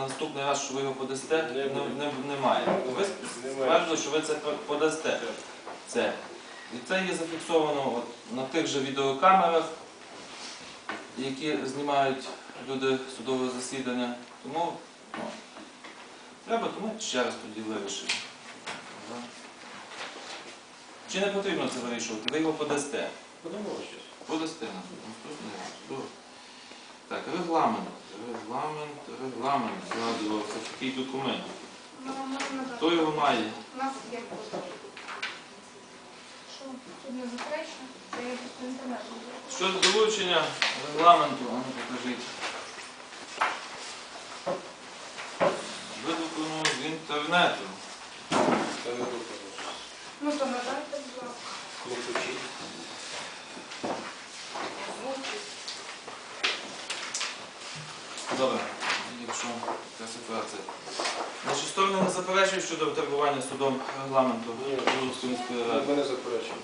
на наступний раз, що ви його подасте, Не не, немає. Ви стверджували, що ви це подасте. Це. І це є зафіксовано от на тих же відеокамерах, які знімають люди судове засідання. Тому ну, треба, то ми ще раз тоді вирішимо. Чи не потрібно це вирішувати? Ви його подасте. Подумав щось. Подасте нам. Наступний раз. Добре. Так, регламент. Регламент, регламент. Згадував, це такий документ. Ну. Хто його має? У нас є. Що тут не заперечно? Це просто інтернетом. Щодо долучення регламенту, а ну покажіть. Видрукано з інтернету. Добре, якщо така ситуація. Значить, сторони не заперечують щодо витребування судом регламенту Ні. Ми не заперечуємо.